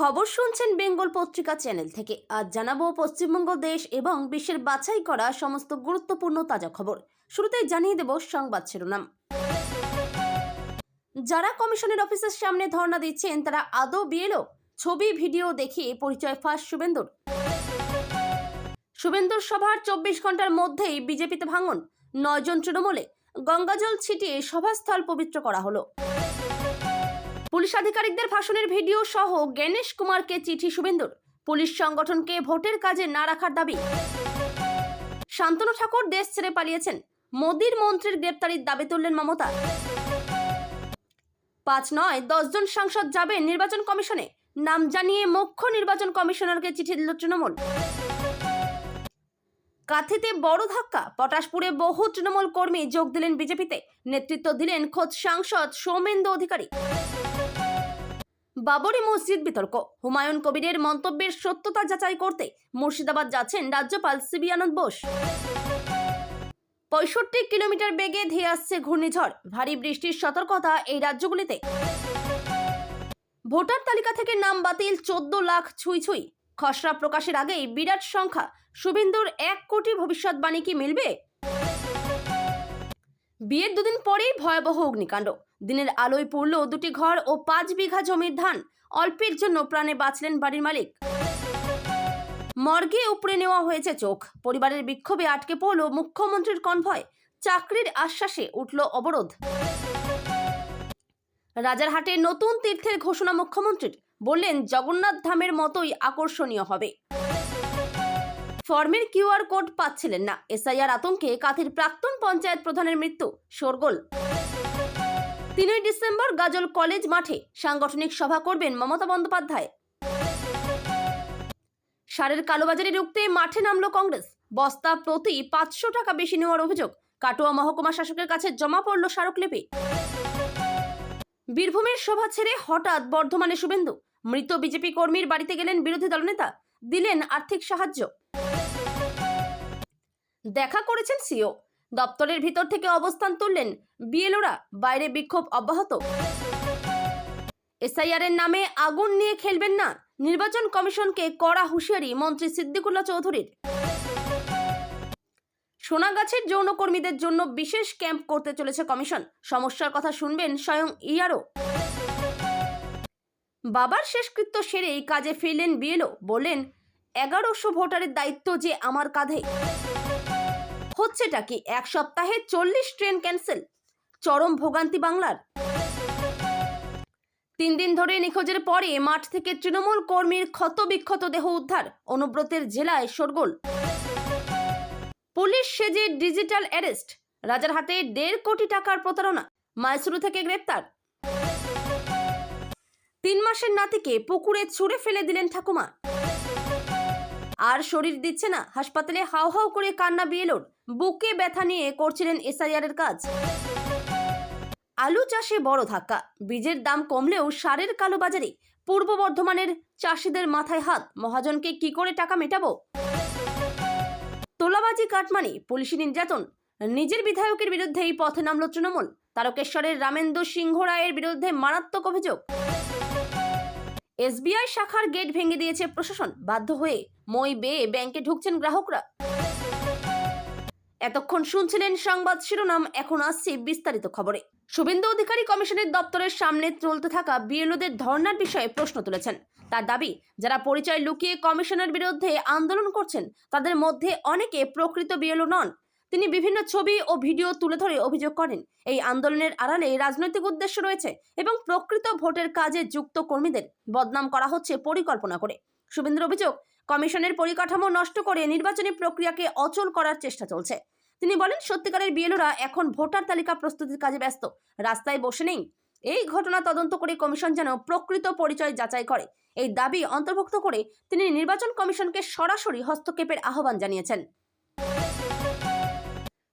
খবর শুনছেন বেঙ্গল পত্রিকা চ্যানেল থেকে। আজ জানাব পশ্চিমবঙ্গ দেশ এবং বিশ্বের বাছাই করা সমস্ত গুরুত্বপূর্ণ তাজা খবর। শুরুতেই জানিয়ে দেব সংবাদ শিরোনাম। যারা কমিশনের অফিসের সামনে ধর্ণা দিচ্ছেন, তারা আদৌ বিএলও? ছবি, ভিডিও দেখিয়ে পরিচয় ফাঁস শুভেন্দুর। শুভেন্দুর সভার চব্বিশ ঘণ্টার মধ্যেই বিজেপিতে ভাঙন। নয়জন তৃণমূলে গঙ্গাজল ছিটিয়ে সভাস্থল পবিত্র করা হলো। পুলিশ আধিকারিকদের ভাষণের ভিডিও সহ জ্ঞানেশ কুমারকে চিঠি শুভেন্দুর। পুলিশ সংগঠনকে ভোটের কাজে না রাখার দাবি। শান্তনু ঠাকুর দেশ ছেড়ে পালিয়েছেন। মোদির মন্ত্রীর গ্রেপ্তারির দাবি তুললেন মমতা। পাঁচ নয় দশজন সাংসদ যাবেন নির্বাচন কমিশনে। নাম জানিয়ে মুখ্য নির্বাচন কমিশনারকে চিঠি দিল তৃণমূল। কাথিতে বড় ধাক্কা। পটাশপুরে বহু তৃণমূল কর্মী যোগ দিলেন বিজেপিতে। নেতৃত্ব দিলেন খোদ সাংসদ সৌমেন্দু অধিকারী। বাবরি মসজিদ বিতর্ক। হুমায়ুন কবিরের মন্তব্যের সত্যতা যাচাই করতে মুর্শিদাবাদ যাচ্ছেন রাজ্যপাল সিবি আনন্দ বোস। পঁয়ষট্টি কিলোমিটার বেগে ধেয়ে আসছে ঘূর্ণিঝড়। ভারী বৃষ্টির সতর্কতা এই রাজ্যগুলিতে। ভোটার তালিকা থেকে নাম বাতিল চোদ্দ লাখ ছুঁই ছুঁই। খসড়া প্রকাশের আগেই বিরাট সংখ্যা। শুভেন্দুর এক কোটি ভবিষ্যৎবাণী কি মিলবে? বিয়ের দুদিন পরেই ভয়াবহ অগ্নিকাণ্ড। দিনের আলোয় পড়ল দুটি ঘর ও পাঁচ বিঘা জমির ধান। অল্পের জন্য প্রাণে বাঁচলেন বাড়ির মালিক। মর্গে উপড়ে নেওয়া হয়েছে চোখ। পরিবারের বিক্ষোভে আটকে পড়ল মুখ্যমন্ত্রীর কনভয়। চাকরির আশ্বাসে উঠল অবরোধ। রাজারহাটে নতুন তীর্থের ঘোষণা মুখ্যমন্ত্রীর। বললেন, জগন্নাথ ধামের মতোই আকর্ষণীয় হবে। ফর্মের কিউআর কোড পাচ্ছিলেন না। এসআইআর আতঙ্কে কাথির প্রাক্তন পঞ্চায়েত প্রধানের মৃত্যু। শোরগোল। তিনই ডিসেম্বর গাজল কলেজ মাঠে সাংগঠনিক সভা করবেন মমতা বন্দ্যোপাধ্যায়। সারের কালোবাজারি রুখতে মাঠে নামলো কংগ্রেস। বস্তা প্রতি পাঁচশো টাকা বেশি নেওয়ার অভিযোগ। কাটোয়া মহকুমা শাসকের কাছে জমা পড়ল স্মারকলিপি। বীরভূমের সভা ছেড়ে হঠাৎ বর্ধমানে শুভেন্দু। মৃত বিজেপি কর্মীর বাড়িতে গেলেন বিরোধী দলনেতা। দিলেন আর্থিক সাহায্য। দেখা করেছেন সিও। দপ্তরের ভিতর থেকে অবস্থান তুললেন বিএলওরা, বাইরে বিক্ষোভ অব্যাহত। এসআইআর এর নামে আগুন নিয়ে খেলবেন না, নির্বাচন কমিশনকে কড়া হুঁশিয়ারি মন্ত্রী সিদ্দিকুল্লা চৌধুরীর। সোনাগাছের যৌনকর্মীদের জন্য বিশেষ ক্যাম্প করতে চলেছে কমিশন, সমস্যার কথা শুনবেন স্বয়ং ইয়ারও বাবার শেষকৃত্য সেরেই কাজে ফিরলেন বিএলও, বললেন, এগারোশো ভোটারের দায়িত্ব যে আমার কাঁধে। হচ্ছেটা কি এক সপ্তাহে চল্লিশ ট্রেন ক্যান্সেল? চরম ভোগান্তি বাংলার। তিন দিন ধরে নিখোঁজের পরে মাঠ থেকে তৃণমূল কর্মীর ক্ষতবিক্ষত দেহ উদ্ধার, অনুব্রতের জেলায় শোরগোল। পুলিশ সেজে ডিজিটাল অ্যারেস্ট, রাজারহাটে দেড় কোটি টাকার প্রতারণা, মাইসুরু থেকে গ্রেপ্তার। তিন মাসের নাতিকে পুকুরে ছুঁড়ে ফেলে দিলেন ঠাকুমা। আর শরীর দিচ্ছে না। হাসপাতালে হাও হাও করে কান্না বিয়েলোর বুকে ব্যথা নিয়ে করছিলেন এসআইআর এর কাজ। আলু চাষে বড় ধাক্কা। বীজের দাম কমলেও সারের কালোবাজারে পূর্ব বর্ধমানের চাষিদের মাথায় হাত। মহাজনকে কি করে টাকা মেটাবো? তোলাবাজি কাটমানি, পুলিশি নির্যাতন। নিজের বিধায়কের বিরুদ্ধেই পথে নামল তৃণমূল। তারকেশ্বরের রামেন্দ্র সিংহ রায়ের বিরুদ্ধে মারাত্মক অভিযোগ। এসবিআই শাখার গেট ভেঙে দিয়েছে প্রশাসন। বাধ্য হয়ে মই বেয়ে ব্যাংকে ঢুকছেন গ্রাহকরা। এতক্ষণ শুনছিলেন সংবাদ শিরোনাম, এখন আসছে বিস্তারিত খবরে। শুভেন্দু অধিকারী কমিশনের দপ্তরের সামনে চলতে থাকা বিএলওদের ধর্নার বিষয়ে প্রশ্ন তুলেছেন। তার দাবি, যারা পরিচয় লুকিয়ে কমিশনের বিরুদ্ধে আন্দোলন করছেন, তাদের মধ্যে অনেকে প্রকৃত বিএলও নন। তিনি বিভিন্ন ছবি ও ভিডিও তুলে ধরে অভিযোগ করেন। এই আন্দোলনের আড়ালে রাজনৈতিক উদ্দেশ্য রয়েছে এবং প্রকৃত ভোটের কাজে যুক্ত কর্মীদের বদনাম করা হচ্ছে পরিকল্পনা করে। শুভেন্দ্র অভিযোগ, কমিশনের পরিকাঠামো নষ্ট করে নির্বাচনী প্রক্রিয়াকে অচল করার চেষ্টা চলছে। তিনি বলেন, সত্যিকারের বিএলওরা এখন ভোটার তালিকা প্রস্তুতির কাজে ব্যস্ত। রাস্তায় বসে নেই। এই ঘটনা তদন্ত করে কমিশন যেন প্রকৃত পরিচয় যাচাই করে। এই দাবি অন্তর্ভুক্ত করে তিনি নির্বাচন কমিশনকে সরাসরি হস্তক্ষেপের আহ্বান জানিয়েছেন।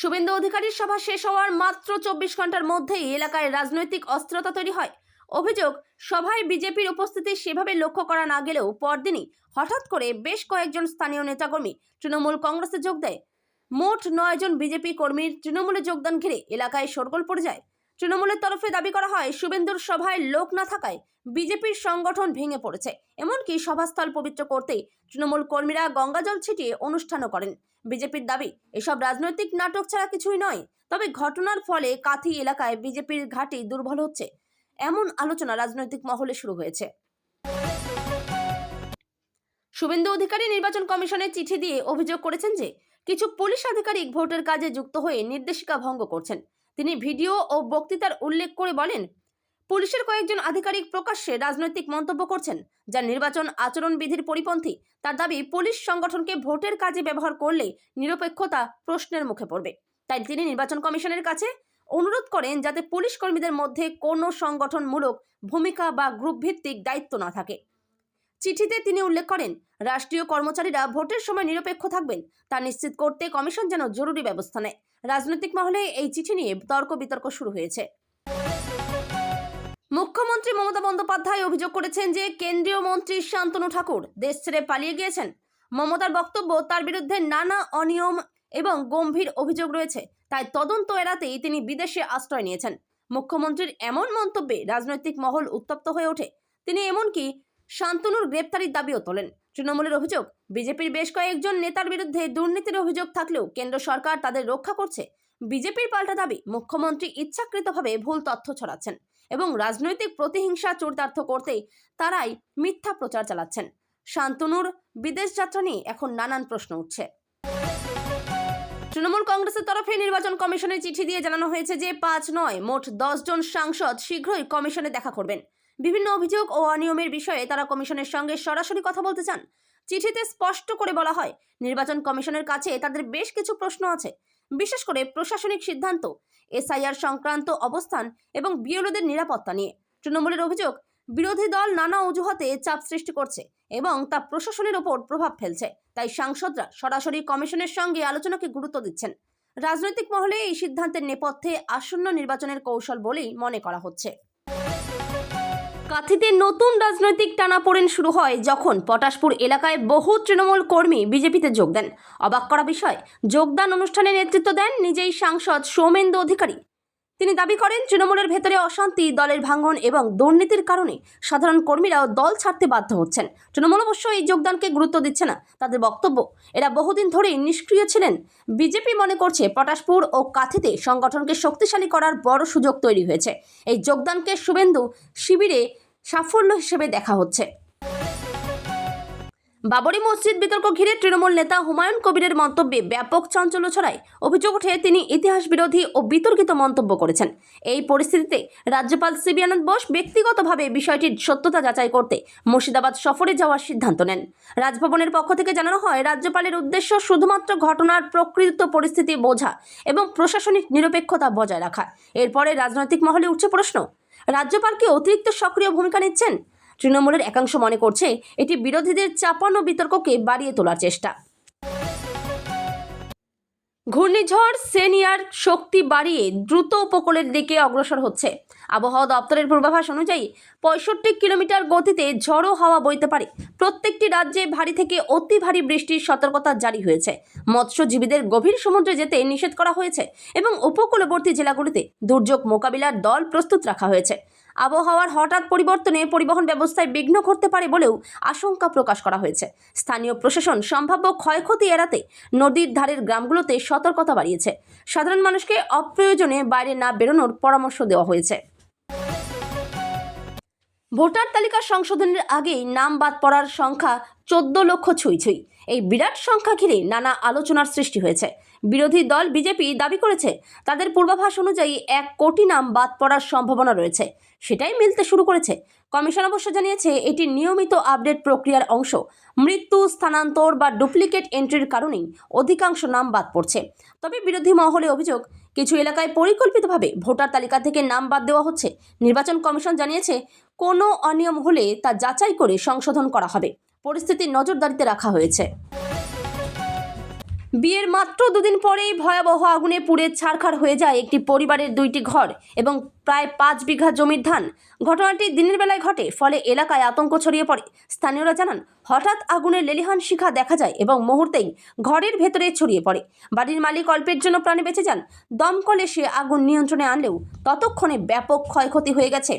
শুভেন্দু অধিকারীর সভা শেষ হওয়ার মাত্র চব্বিশ ঘণ্টার মধ্যেই এলাকায় রাজনৈতিক অস্থিরতা তৈরি হয়। অভিযোগ, সভায় বিজেপির উপস্থিতি সেভাবে লক্ষ্য করা না গেলেও পরদিনই হঠাৎ করে বেশ কয়েকজন স্থানীয় নেতাকর্মী তৃণমূল কংগ্রেসে যোগ দেয়। মোট নয়জন বিজেপি কর্মীর তৃণমূলে যোগদান ঘিরে এলাকায় শোরগোল পড়ে যায়। তৃণমূলের তরফে দাবি করা হয়, শুভেন্দুর সভায় লোক না থাকায় বিজেপির সংগঠন ভেঙে পড়েছে। এমনকি সভাস্থল পবিত্র করতেই তৃণমূল কর্মীরা গঙ্গাজল ছিটিয়ে অনুষ্ঠানও করেন। বিজেপির দাবি, এসব রাজনৈতিক নাটক ছাড়া কিছুই নয়, তবে ঘটনার ফলে কাথি এলাকায় বিজেপির ঘাঁটি দুর্বল হচ্ছে। এমন আলোচনা রাজনৈতিক মহলে শুরু হয়েছে। শুভেন্দু অধিকারী নির্বাচন কমিশনে চিঠি দিয়ে অভিযোগ করেছেন যে, কিছু পুলিশ আধিকারিক ভোটের কাজে যুক্ত হয়ে নির্দেশিকা ভঙ্গ করছেন। তিনি ভিডিও ও বক্তৃতার উল্লেখ করে বলেন, পুলিশের কয়েকজন আধিকারিক প্রকাশ্যে রাজনৈতিক মন্তব্য করছেন যা নির্বাচন আচরণ বিধির পরিপন্থী। তার দাবি, পুলিশ সংগঠনকে ভোটের কাজে ব্যবহার করলে নিরপেক্ষতা প্রশ্নের মুখে পড়বে। তাই তিনি নির্বাচন কমিশনের কাছে অনুরোধ করেন যাতে পুলিশ কর্মীদের মধ্যে কোনো সংগঠনমূলক ভূমিকা বা গ্রুপ ভিত্তিক দায়িত্ব না থাকে। চিঠিতে তিনি উল্লেখ করেন, রাষ্ট্রীয় কর্মচারীরা ভোটের সময় নিরপেক্ষ থাকবেন। তা নিশ্চিত করতে কমিশন যেন জরুরি ব্যবস্থা নেয়। রাজনৈতিক মহলে এই চিঠি নিয়ে তর্ক বিতর্ক শুরু হয়েছে। মুখ্যমন্ত্রী মমতা বন্দ্যোপাধ্যায় অভিযোগ করেছেন যে কেন্দ্রীয় মন্ত্রী শান্তনু ঠাকুর দেশ ছেড়ে পালিয়ে গিয়েছেন। মমতার বক্তব্য, তার বিরুদ্ধে নানা অনিয়ম এবং গম্ভীর অভিযোগ রয়েছে। তাই তদন্ত এড়াতেই তিনি বিদেশে আশ্রয় নিয়েছেন। মুখ্যমন্ত্রীর এমন মন্তব্যে রাজনৈতিক মহল উত্তপ্ত হয়ে ওঠে। তিনি এমনকি শান্তনুর গ্রেপ্তারির দাবিও তোলেন। তৃণমূলের অভিযোগ, বিজেপির বেশ কয়েকজন নেতার বিরুদ্ধে দুর্নীতির অভিযোগ থাকলেও কেন্দ্র সরকার তাদের রক্ষা করছে। বিজেপির পাল্টা দাবি, মুখ্যমন্ত্রী ইচ্ছাকৃতভাবে ভুল তথ্য ছড়াচ্ছেন এবং রাজনৈতিক প্রতিহিংসা চরিতার্থ করতেই তারাই মিথ্যা প্রচার চালাচ্ছেন। শান্তনুর বিদেশ যাত্রা নিয়ে এখন নানান প্রশ্ন উঠছে। তৃণমূল কংগ্রেসের তরফে নির্বাচন কমিশনের চিঠি দিয়ে জানানো হয়েছে যে পাঁচ নয়, মোট জন সাংসদ শীঘ্রই কমিশনে দেখা করবেন। বিভিন্ন অভিযোগ ও অনিয়মের বিষয়ে তারা কমিশনের সঙ্গে সরাসরি কথা বলতে চান। চিঠিতে স্পষ্ট করে বলা হয়, নির্বাচন কমিশনের কাছে তাদের বেশ কিছু প্রশ্ন আছে। বিশেষ করে প্রশাসনিক সিদ্ধান্ত, এসআইআর সংক্রান্ত অবস্থান এবং বিএলওদের নিরাপত্তা নিয়ে। তৃণমূলের অভিযোগ, বিরোধী দল নানা অজুহাতে চাপ সৃষ্টি করছে এবং তা প্রশাসনের ওপর প্রভাব ফেলছে। তাই সাংসদরা সরাসরি কমিশনের সঙ্গে আলোচনাকে গুরুত্ব দিচ্ছেন। রাজনৈতিক মহলে এই সিদ্ধান্তের নেপথ্যে আসন্ন নির্বাচনের কৌশল বলেই মনে করা হচ্ছে। কাথিতে নতুন রাজনৈতিক টানাপোড়েন শুরু হয় যখন পটাশপুর এলাকায় বহু তৃণমূল কর্মী বিজেপিতে যোগ দেন। অবাক করা বিষয়, যোগদান অনুষ্ঠানে নেতৃত্ব দেন নিজেই সাংসদ সৌমেন্দু অধিকারী। তিনি দাবি করেন, তৃণমূলের ভেতরে অশান্তি, দলের ভাঙন এবং দুর্নীতির কারণে সাধারণ কর্মীরাও দল ছাড়তে বাধ্য হচ্ছেন। তৃণমূল অবশ্য এই যোগদানকে গুরুত্ব দিচ্ছে না, তাদের বক্তব্য। এরা বহুদিন ধরেই নিষ্ক্রিয় ছিলেন। বিজেপি মনে করছে, পটাশপুর ও কাথিতে সংগঠনকে শক্তিশালী করার বড় সুযোগ তৈরি হয়েছে। এই যোগদানকে শুভেন্দু শিবিরে সাফল্য হিসেবে দেখা হচ্ছে। বাবরি মসজিদ বিতর্ক ঘিরে তৃণমূল নেতা হুমায়ুন কবিরের মন্তব্যে ব্যাপক চাঞ্চল্য ছড়ায়। অভিযোগ ওঠে, তিনি ইতিহাস বিরোধী ও বিতর্কিত মন্তব্য করেছেন। এই পরিস্থিতিতে রাজ্যপাল সিবি আনন্দ বোস ব্যক্তিগতভাবে বিষয়টির সত্যতা যাচাই করতে মুর্শিদাবাদ সফরে যাওয়ার সিদ্ধান্ত নেন। রাজভবনের পক্ষ থেকে জানানো হয়, রাজ্যপালের উদ্দেশ্য শুধুমাত্র ঘটনার প্রকৃত পরিস্থিতি বোঝা এবং প্রশাসনিক নিরপেক্ষতা বজায় রাখা। এরপরে রাজনৈতিক মহলে উঠছে প্রশ্ন, রাজ্যপাল কি অতিরিক্ত সক্রিয় ভূমিকা নিচ্ছেন? তৃণমূলের একাংশ মনে করছে এটি বিরোধীদের চাপানো বিতর্ককে বাড়িয়ে তোলার চেষ্টা। ঘূর্ণিঝড় সেনিয়ার শক্তি বাড়িয়ে দ্রুত উপকূলের দিকে অগ্রসর হচ্ছে। আবহাওয়া দপ্তরের পূর্বাভাস অনুযায়ী পঁয়ষট্টি কিলোমিটার গতিতে ঝড়ো হাওয়া বইতে পারে। প্রত্যেকটি রাজ্যে ভারী থেকে অতি ভারী বৃষ্টির সতর্কতা জারি হয়েছে। মৎস্যজীবীদের গভীর সমুদ্রে যেতে নিষেধ করা হয়েছে এবং উপকূলবর্তী জেলাগুলিতে দুর্যোগ মোকাবিলার দল প্রস্তুত রাখা হয়েছে। আবহাওয়ার হঠাৎ পরিবর্তনে পরিবহন ব্যবস্থায় বিঘ্ন ঘটতে পারে বলেও আশঙ্কা প্রকাশ করা হয়েছে। স্থানীয় প্রশাসন সম্ভাব্য ক্ষয়ক্ষতি এড়াতে নদীর ধারের গ্রামগুলোতে সতর্কতা বাড়িয়েছে। সাধারণ মানুষকে অপ্রয়োজনে বাইরে না বেরোনোর পরামর্শ দেওয়া হয়েছে। ভোটার তালিকা সংশোধনের আগেই নাম বাদ পড়ার সংখ্যা চোদ্দ লক্ষ ছুঁই ছুঁই। এই বিরাট সংখ্যা ঘিরে নানা আলোচনার সৃষ্টি হয়েছে। বিরোধী দল বিজেপি দাবি করেছে। তাদের পূর্বাভাস অনুযায়ী এক কোটি নাম বাদ পড়ার সম্ভাবনা রয়েছে। সেটাই মিলতে শুরু করেছে। কমিশন অবশ্য জানিয়েছে, এটি নিয়মিত আপডেট প্রক্রিয়ার অংশ। মৃত্যু, স্থানান্তর বা ডুপ্লিকেট এন্ট্রির কারণেই অধিকাংশ নাম বাদ পড়ছে। তবে বিরোধী মহলে অভিযোগ, কিছু এলাকায় পরিকল্পিতভাবে ভোটার তালিকা থেকে নাম বাদ দেওয়া হচ্ছে। নির্বাচন কমিশন জানিয়েছে, কোনো অনিয়ম হলে তা যাচাই করে সংশোধন করা হবে। পরিস্থিতি নজরদারিতে রাখা হয়েছে। বিয়ের মাত্র দুদিন পরেই ভয়াবহ আগুনে পুড়ে ছারখার হয়ে যায় একটি পরিবারের দুইটি ঘর এবং প্রায় পাঁচ বিঘা জমির ধান। ঘটনাটি দিনের বেলায় ঘটে, ফলে এলাকায় আতঙ্ক ছড়িয়ে পড়ে। স্থানীয়রা জানান, হঠাৎ আগুনের লেলিহান শিখা দেখা যায় এবং মুহূর্তেই ঘরের ভেতরে ছড়িয়ে পড়ে। বাড়ির মালিক অল্পের জন্য প্রাণে বেঁচে যান। দমকলে সে আগুন নিয়ন্ত্রণে আনলেও ততক্ষণে ব্যাপক ক্ষয়ক্ষতি হয়ে গেছে।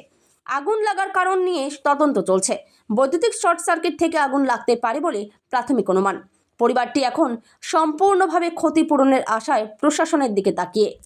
আগুন লাগার কারণ নিয়ে তদন্ত চলছে। বৈদ্যুতিক শর্ট সার্কিট থেকে আগুন লাগতে পারে বলে প্রাথমিক অনুমান। পরিবারটি এখন সম্পূর্ণভাবে ক্ষতিপূরণের আশায় প্রশাসনের দিকে তাকিয়ে।